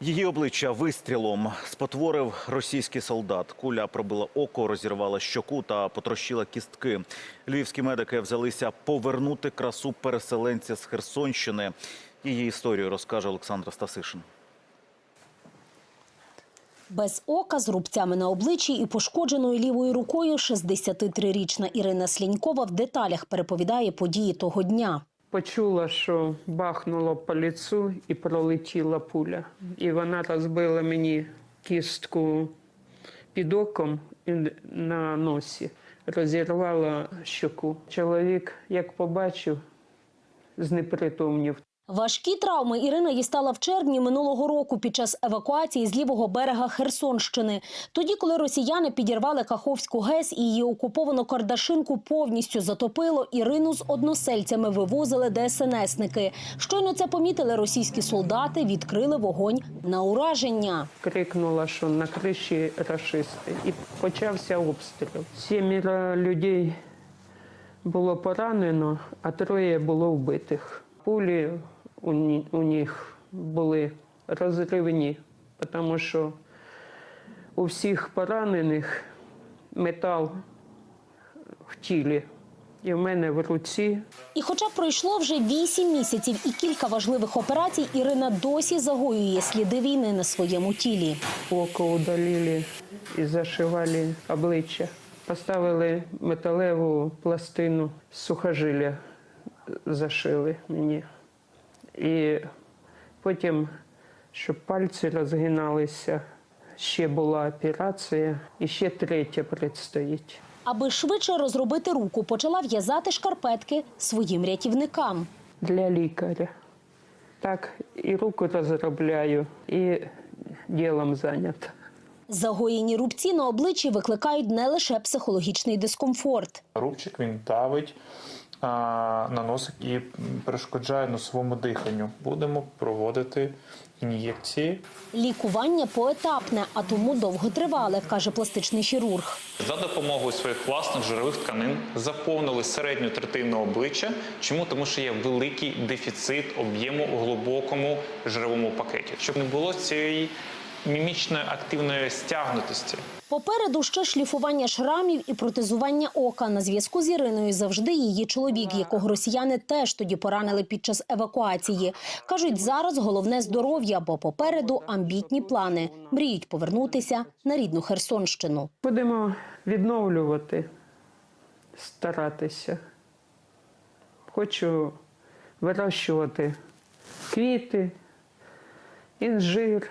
Її обличчя вистрілом спотворив російський солдат. Куля пробила око, розірвала щоку та потрощила кістки. Львівські медики взялися повернути красу переселенця з Херсонщини. Її історію розкаже Олександра Стасишин. Без ока, з рубцями на обличчі і пошкодженою лівою рукою 63-річна Ірина Слінькова в деталях переповідає події того дня. Почула, що бахнуло по лицю і пролетіла пуля. І вона розбила мені кістку під оком на носі, розірвала щоку. Чоловік, як побачив, знепритомнів. Важкі травми Ірина дістала в червні минулого року під час евакуації з лівого берега Херсонщини. Тоді, коли росіяни підірвали Каховську ГЕС і її окуповану Кардашинку повністю затопило, Ірину з односельцями вивозили ДСНСники. Щойно це помітили російські солдати, відкрили вогонь на ураження. Крикнула, що на криші рашисти. І почався обстріл. Сімеро людей було поранено, а троє було вбитих. Пулі у, у них були розривні, тому що у всіх поранених метал в тілі. І в мене в руці І хоча пройшло вже вісім місяців і кілька важливих операцій, Ірина досі загоює сліди війни на своєму тілі. око удалили і зашивали обличчя. Поставили металеву пластину сухожилля, зашили мені. І потім, щоб пальці розгиналися, ще була операція, і ще третя предстоїть. Аби швидше розробити руку, почала в'язати шкарпетки своїм рятівникам. Для лікаря. Так, і руку розробляю, і ділом зайнята. Загоєні рубці на обличчі викликають не лише психологічний дискомфорт. Рубчик він давить на носик і перешкоджає носовому диханню. Будемо проводити ін'єкції. Лікування поетапне, а тому довготривале, каже пластичний хірург. За допомогою своїх власних жирових тканин заповнили середню третину обличчя. Чому? Тому що є великий дефіцит об'єму у глибокому жировому пакеті, щоб не було цієї мімічної активної стягнутості. Попереду ще шліфування шрамів і протезування ока. На зв'язку з Іриною завжди її чоловік, якого росіяни теж тоді поранили під час евакуації. Кажуть, зараз головне здоров'я, бо попереду амбітні плани. Мріють повернутися на рідну Херсонщину. Будемо відновлювати, старатися. Хочу вирощувати квіти, інжир,